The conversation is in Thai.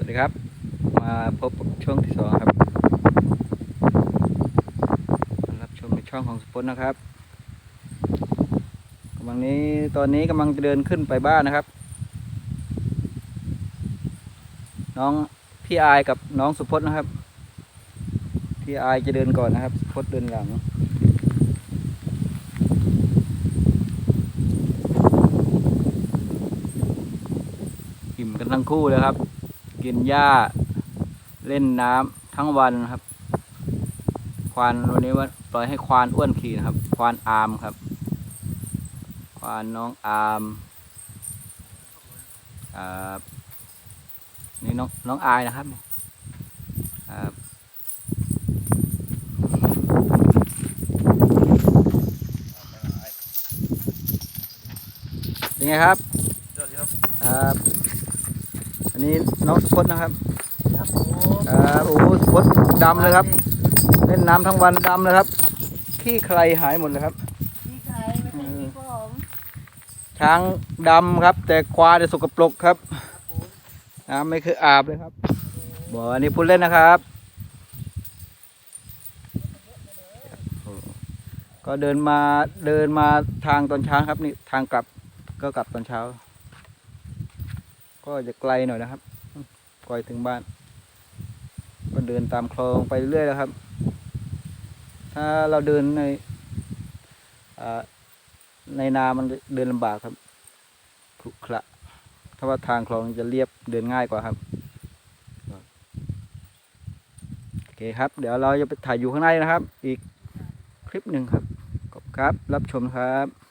สวัสดีครับ มาพบกับช่วงที่สองครับรับชมในช่องของสปอตนะครับกำลังนี้ตอนนี้กำลังจะเดินขึ้นไปบ้านนะครับ น้องพี่อายกับน้องสุพจน์นะครับ พี่อายจะเดินก่อนนะครับ สุพจน์เดินหลังอิ่มกันทั้งคู่เลยครับ กินหญ้า เล่นน้ำทั้งวันครับ ควานวันนี้ว่าปล่อยให้ควานอ้วนขี่นะครับ ควานอามครับ ควานน้องอามอ่านี่น้องน้องอายนะครับครับเป็นไงครับครับ อันนี้น้องสพดนะครับครับผมครับโอ้โหสพดดำเลยครับ เล่นน้ำทั้งวันดำเลยครับ ขี้ใครหายหมดเลยครับ พี่ใครไม่ใช่พี่ผมช้างดำครับ แต่ควายเนี่ยสกปรกครับน้ำไม่เคยอาบเลยครับบอกอันนี้พูดเล่นนะครับโอ้ก็เดินมาเดินมาทางตอนเช้าครับนี่ทางกลับก็กลับตอนเช้า ก็จะไกลหน่อยนะครับก่อยถึงบ้าน ก็เดินตามคลองไปเรื่อยแล้วครับ ถ้าเราเดินในในนามันเดินลำบากครับขรุขระถ้าว่าทางคลองจะเรียบเดินง่ายกว่าครับโอเคครับ เดี๋ยวเราจะไปถ่ายอยู่ข้างในนะครับ อีกคลิปหนึ่งครับขอบคุณครับรับชมครับ